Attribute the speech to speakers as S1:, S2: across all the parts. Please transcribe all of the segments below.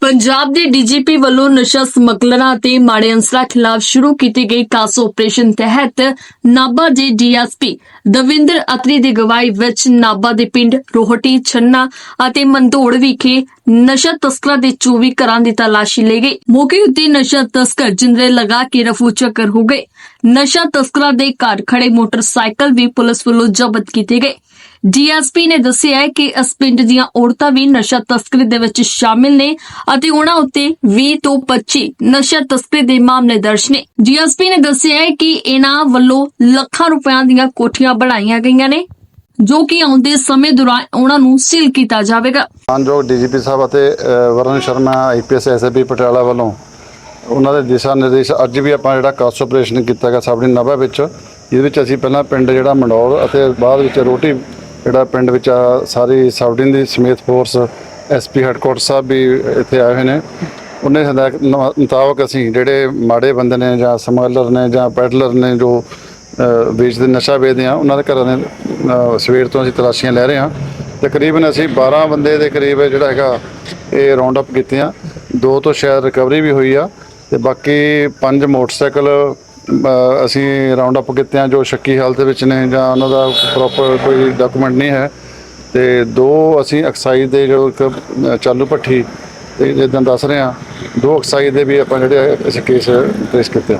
S1: ਪੰਜਾਬ ਦੇ ਡੀਜੀਪੀ ਵੱਲੋਂ ਨਸ਼ਾ ਸਮਗਲਰਾਂ ਅਤੇ ਮਾੜੇ ਅੰਸਰਾਂ ਖਿਲਾਫ ਸ਼ੁਰੂ ਕੀਤੀ ਗਈ ਕਾਸ ਆਪਰੇਸ਼ਨ ਤਹਿਤ ਨਾਭਾ ਦੇ ਡੀਐਸਪੀ ਦਵਿੰਦਰ ਅਤਰੀ ਦੀ ਗਵਾਹੀ ਵਿੱਚ ਨਾਭਾ ਦੇ ਪਿੰਡ ਰੋਹਟੀ, ਛੰਨਾ ਅਤੇ ਮੰਦੋੜ ਵਿਖੇ ਨਸ਼ਾ ਤਸਕਰਾਂ ਦੇ 24 ਘਰਾਂ ਦੀ ਤਲਾਸ਼ੀ ਲਈ ਗਈ। ਮੌਕੇ ਉੱਤੇ ਨਸ਼ਾ ਤਸਕਰ ਜਿੰਦਰੇ ਲਗਾ ਕੇ ਰਫੂ ਚੱਕਰ ਹੋ ਗਏ। ਨਸ਼ਾ ਤਸਕਰਾਂ ਦੇ ਘਰ ਖੜੇ ਮੋਟਰਸਾਈਕਲ ਵੀ ਪੁਲਿਸ ਵੱਲੋਂ ਜ਼ਬਤ ਕੀਤੇ ਗਏ। ਡੀਐਸਪੀ ਨੇ ਦੱਸਿਆ ਕਿ ਇਸ ਪਿੰਡ ਦੀਆਂ ਔਰਤਾਂ ਵੀ ਨਸ਼ਾ ਤਸਕਰੀ ਦੇ ਵਿੱਚ ਸ਼ਾਮਿਲ ਨੇ ਅਤੇ ਉਹਨਾਂ ਉੱਤੇ 20 ਤੋਂ 25 ਨਸ਼ਾ ਤਸਕਰੀ ਦੇ ਮਾਮਲੇ ਦਰਜ ਨੇ। ਡੀਐਸਪੀ ਨੇ ਦੱਸਿਆ ਕਿ ਇਹਨਾਂ ਵੱਲੋਂ ਲੱਖਾਂ ਰੁਪਇਆਂ ਦੀਆਂ ਕੋਠੀਆਂ ਬਣਾਈਆਂ ਗਈਆਂ ਨੇ, ਜੋ ਕਿ ਆਉਂਦੇ ਸਮੇਂ ਦੌਰਾਨ ਉਹਨਾਂ ਨੂੰ ਸੀਲ ਕੀਤਾ ਜਾਵੇਗਾ।
S2: ਮਾਨਯੋਗ ਡੀਜੀਪੀ ਸਾਹਿਬ ਅਤੇ ਵਰਨ ਸ਼ਰਮਾ ਆਈਪੀਐਸ ਐਸਐਪੀ ਪਟਿਆਲਾ ਵੱਲੋਂ ਉਹਨਾਂ ਦੇ ਦਿਸ਼ਾ ਨਿਰਦੇਸ਼ ਅੱਜ ਵੀ ਆਪਾਂ ਜਿਹੜਾ ਕਾਸ ਆਪਰੇਸ਼ਨ ਕੀਤਾ ਗਿਆ ਸਾਬੜੀ ਨਭਾ ਵਿੱਚ ਇਹਦੇ ਵਿੱਚ ਅਸੀਂ ਪਹਿਲਾਂ ਪਿੰਡ ਜਿਹੜਾ ਮੰਡੌਰ ਅਤੇ ਬਾਅਦ ਵਿੱਚ ਰੋਟੀ ਜਿਹੜਾ ਪਿੰਡ ਵਿੱਚ ਆ ਸਾਰੀ ਸਾਬੜੀ ਦੀ ਸਮੇਤ ਫੋਰਸ ਐਸਪੀ ਹੈੱਡਕੁਆਟਰ ਸਾਹਿਬ ਵੀ ਇੱਥੇ ਆਏ ਹੋਏ ਨੇ। ਉਹਨੇ ਹਦਾਇਤ ਮੁਤਾਬਕ ਅਸੀਂ ਜਿਹੜੇ ਮਾੜੇ ਬੰਦੇ ਨੇ ਜਾਂ ਸਮਗਲਰ ਨੇ ਜਾਂ ਪੈਡਲਰ ਨੇ ਜੋ ਅ, ਵੇਚਦੇ ਨਸ਼ਾ ਵੇਚਦੇ ਆ ਉਹਨਾਂ ਦੇ ਘਰਾਂ ਦੇ ਸਵੇਰ ਤੋਂ ਅਸੀਂ ਤਲਾਸ਼ੀਆਂ ਲੈ ਰਹੇ ਹਾਂ। ਤਕਰੀਬਨ ਅਸੀਂ 12 ਬੰਦੇ ਦੇ ਕਰੀਬ ਜਿਹੜਾ ਹੈਗਾ ਇਹ ਰਾਉਂਡ ਅਪ ਕੀਤੇ ਆ ਦੋ ਤੋਂ ਸ਼ਾਇਦ ਰਿਕਵਰੀ ਵੀ ਹੋਈ ਆ ਤੇ ਬਾਕੀ ਪੰਜ ਮੋਟਰਸਾਈਕਲ ਅਸੀਂ ਰਾਉਂਡ ਅਪ ਕੀਤੇ ਆ ਜੋ ਸ਼ੱਕੀ ਹਾਲਤ ਵਿੱਚ ਨੇ ਜਾਂ ਉਹਨਾਂ ਦਾ ਪ੍ਰੋਪਰ ਕੋਈ ਡਾਕੂਮੈਂਟ ਨਹੀਂ ਹੈ। ਤੇ ਦੋ ਅਸੀਂ ਐਕਸਾਈਜ਼ ਦੇ ਜੋ ਇੱਕ ਚਾਲੂ ਭੱਠੀ ਤੇ ਜਿੱਦਾਂ ਦੱਸ ਰਹੇ ਆ ਦੋ ਐਕਸਾਈਜ਼ ਦੇ ਵੀ ਆਪਾਂ ਜਿਹੜੇ ਅਸੀਂ ਕੇਸ ਟ੍ਰੇਸ ਕੀਤੇ ਆ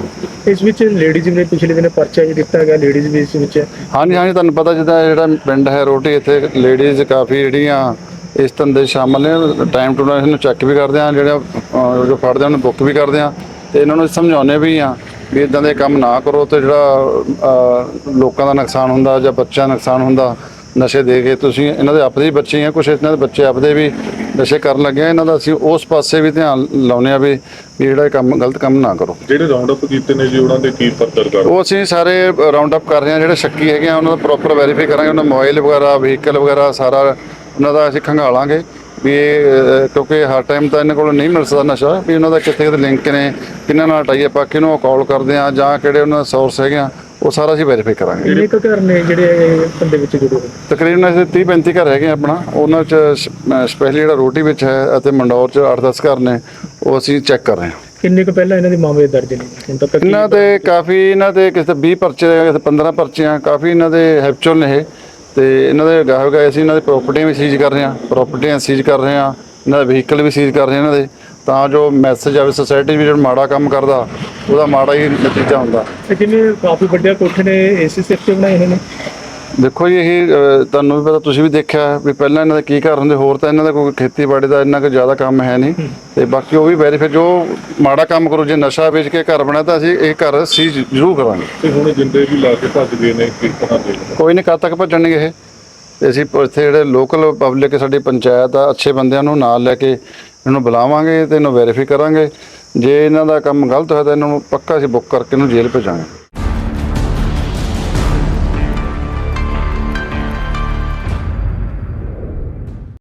S3: ਇਸ ਵਿੱਚ ਲੇਡੀਜ਼ ਨੇ ਪਿਛਲੇ ਦਿਨ ਪਰਚਾ ਵੀ ਦਿੱਤਾ ਗਿਆ ਲੇਡੀਜ਼ ਵੀ ਇਸ ਵਿੱਚ।
S2: ਹਾਂਜੀ ਹਾਂਜੀ ਤੁਹਾਨੂੰ ਪਤਾ ਜਿੱਦਾਂ ਜਿਹੜਾ ਪਿੰਡ ਹੈ ਰੋਟੀ ਇੱਥੇ ਲੇਡੀਜ਼ ਕਾਫੀ ਜਿਹੜੀਆਂ ਇਸ ਧੰਦੇ ਸ਼ਾਮਲ ਨੇ ਟਾਈਮ ਟੂ ਟਾਈਮ ਇਹਨੂੰ ਚੈੱਕ ਵੀ ਕਰਦੇ ਆ ਜਿਹੜਾ ਜੋ ਫੜਦੇ ਆ ਉਹਨੂੰ ਬੁੱਕ ਵੀ ਕਰਦੇ ਆ ਤੇ ਇਹਨਾਂ ਨੂੰ ਸਮਝਾਉਂਦੇ ਵੀ ਆ ਵੀ ਇਦਾਂ ਦੇ ਕੰਮ ਨਾ ਕਰੋ ਤੇ ਜਿਹੜਾ ਲੋਕਾਂ ਦਾ ਨੁਕਸਾਨ ਹੁੰਦਾ ਜਾਂ ਬੱਚਿਆਂ ਦਾ ਨੁਕਸਾਨ ਹੁੰਦਾ ਨਸ਼ੇ ਦੇ ਕੇ ਤੁਸੀਂ ਇਹਨਾਂ ਦੇ ਆਪਦੇ ਹੀ ਬੱਚੇ ਆ ਕੁਝ ਇਹਨਾਂ ਦੇ ਬੱਚੇ ਆਪਦੇ ਵੀ ਨਸ਼ੇ ਕਰਨ ਲੱਗੇ ਆ ਇਹਨਾਂ ਦਾ ਅਸੀਂ ਉਸ ਪਾਸੇ ਵੀ ਧਿਆਨ ਲਾਉਂਦੇ ਆ ਵੀ ਵੀ ਜਿਹੜਾ ਇਹ ਕੰਮ ਗਲਤ ਕੰਮ ਨਾ ਕਰੋ।
S4: ਜਿਹੜੇ ਰਾਉਂਡ ਅਪ ਕੀਤੇ ਨੇ ਜੀ ਉਹਨਾਂ ਦੇ ਕੀ ਫਰਦਰ ਕਰ
S2: ਉਹ ਅਸੀਂ ਸਾਰੇ ਰਾਉਂਡ ਅਪ ਕਰ ਰਹੇ ਹਾਂ ਜਿਹੜੇ ਸ਼ੱਕੀ ਹੈਗੇ ਆ ਉਹਨਾਂ ਦਾ ਪ੍ਰੋਪਰ ਵੈਰੀਫਾਈ ਕਰਾਂਗੇ ਉਹਨਾਂ ਮੋਬਾਈਲ ਵਗੈਰਾ ਵਹੀਕਲ ਵਗੈਰਾ ਸਾਰਾ ਉਹਨਾਂ ਦਾ ਅਸੀਂ ਖੰਗਾਲਾਂਗੇ। ਵੀ ਇਹ ਅਹ, ਕਿਉਂਕਿ ਹਰ ਟਾਈਮ ਤਾਂ ਇਹਨਾਂ ਕੋਲ ਨਹੀਂ ਮਿਲ ਸਕਦਾ ਨਸ਼ਾ ਵੀ ਉਹਨਾਂ ਦਾ ਕਿੱਥੇ ਕਿਤੇ ਲਿੰਕ ਨੇ ਕਿਹਨਾਂ ਨਾਲ ਟਾਈ ਆਪਾਂ ਕਿਹਨੂੰ ਕਾਲ ਕਰਦੇ ਆ ਜਾਂ ਕਿਹੜੇ ਉਹਨਾਂ ਦੇ ਸੋਰਸ ਹੈਗੇ ਆ ਉਹ ਸਾਰਾ ਅਸੀਂ ਵੈਰੀਫਾਈ ਕਰਾਂਗੇ।
S3: ਕਿੰਨੇ ਕੁ ਘਰ ਨੇ ਜਿਹੜੇ ਇਹ ਵਿੱਚ ਜੁੜੇ ਹੋਏ?
S2: ਤਕਰੀਬਨ ਅਸੀਂ 30 35 ਘਰ ਹੈਗੇ ਆ ਆਪਣਾ ਉਹਨਾਂ ਚ ਸਪੈਸ਼ਲੀ ਜਿਹੜਾ ਰੋਟੀ ਵਿੱਚ ਹੈ ਅਤੇ ਮੰਡੌਰ ਚ 8-10 ਘਰ ਨੇ ਉਹ ਅਸੀਂ ਚੈੱਕ ਕਰ ਰਹੇ ਹਾਂ।
S3: ਕਿੰਨੇ ਕੁ ਪਹਿਲਾਂ ਇਹਨਾਂ ਦੇ ਮਾਮਲੇ ਦਰਜ ਨੇ? ਹੁਣ ਤੱਕ ਕੀ-
S2: ਇਹਨਾਂ ਦੇ ਕਾਫੀ ਇਹਨਾਂ ਦੇ ਕਿਸੇ 20 ਪਰਚੇ ਕਿਸੇ 15 ਪਰਚੀਆਂ ਕਾਫੀ ਇਹਨਾਂ ਦੇ ਹੈਪਚੁਅਲ ਨੇ ਇਹ। ਤੇ ਇਹਨਾਂ ਦੇ ਗਾਹਕ ਗਏ ਅਸੀਂ ਇਹਨਾਂ ਦੀ ਪ੍ਰਾਪਰਟੀਆਂ ਵੀ ਸੀਜ਼ ਕਰ ਰਹੇ ਹਾਂ ਪ੍ਰਾਪਰਟੀਆਂ ਸੀਜ਼ ਕਰ ਰਹੇ ਹਾਂ, ਇਹਨਾਂ ਦੇ ਵਹੀਕਲ ਵੀ ਸੀਜ਼ ਕਰ ਰਹੇ ਹਾਂ ਇਹਨਾਂ ਦੇ, ਤਾਂ ਜੋ ਮੈਸੇਜ ਆਵੇ ਸੋਸਾਇਟੀ ਵੀ ਜਿਹੜਾ ਮਾੜਾ ਕੰਮ ਕਰਦਾ, ਉਹਦਾ ਮਾੜਾ ਹੀ ਨਤੀਜਾ ਹੁੰਦਾ।
S3: ਤੇ ਜਿਵੇਂ ਕਾਫੀ ਵੱਡੇ ਕੋਠੇ ਨੇ ਏਸੀ ਸਿਰ ਬਣਾਏ ਹੋਏ ਨੇ?
S2: ਦੇਖੋ ਜੀ ਇਹ ਅਹ, ਤੁਹਾਨੂੰ ਵੀ ਪਤਾ ਤੁਸੀਂ ਵੀ ਦੇਖਿਆ ਵੀ ਪਹਿਲਾਂ ਇਹਨਾਂ ਦੇ ਕੀ ਘਰ ਹੁੰਦੇ ਹੋਰ ਤਾਂ ਇਹਨਾਂ ਦਾ ਕੋਈ ਖੇਤੀਬਾੜੀ ਦਾ ਇੰਨਾ ਕੁ ਜ਼ਿਆਦਾ ਕੰਮ ਹੈ ਨਹੀਂ। ਤੇ ਬਾਕੀ ਉਹ ਵੀ ਵੈਰੀਫਾਈ ਜੋ ਮਾੜਾ ਕੰਮ ਕਰੋ ਜੇ ਨਸ਼ਾ ਵੇਚ ਕੇ ਘਰ ਬਣਾਇਆ ਤਾਂ ਅਸੀਂ ਇਹ ਘਰ ਸੀ ਜ਼ਰੂਰ ਕਰਾਂਗੇ।
S4: ਤੇ ਹੁਣ ਜਿੰਦੇ ਵੀ ਲਾ ਕੇ ਭੱਜ ਗਏ ਨੇ ਕਿਸ ਤਰ੍ਹਾਂ ਦੇ
S2: ਕੋਈ ਨਹੀਂ ਕਦ ਤੱਕ ਭੱਜਣਗੇ ਇਹ? ਤੇ ਅਸੀਂ ਪ- ਇੱਥੇ ਜਿਹੜੇ ਲੋਕਲ ਪਬਲਿਕ ਸਾਡੀ ਪੰਚਾਇਤ ਆ ਅੱਛੇ ਬੰਦਿਆਂ ਨੂੰ ਨਾਲ ਲੈ ਕੇ ਇਹਨੂੰ ਬੁਲਾਵਾਂਗੇ ਤੇ ਇਹਨੂੰ ਵੈਰੀਫਾਈ ਕਰਾਂਗੇ। ਜੇ ਇਹਨਾਂ ਦਾ ਕੰਮ ਗਲਤ ਹੋਇਆ ਤਾਂ ਇਹਨਾਂ ਨੂੰ ਪੱਕਾ ਅਸੀਂ ਬੁੱਕ ਕਰਕੇ ਇਹਨੂੰ ਜੇਲ੍ਹ ਭੇਜਾਂਗੇ।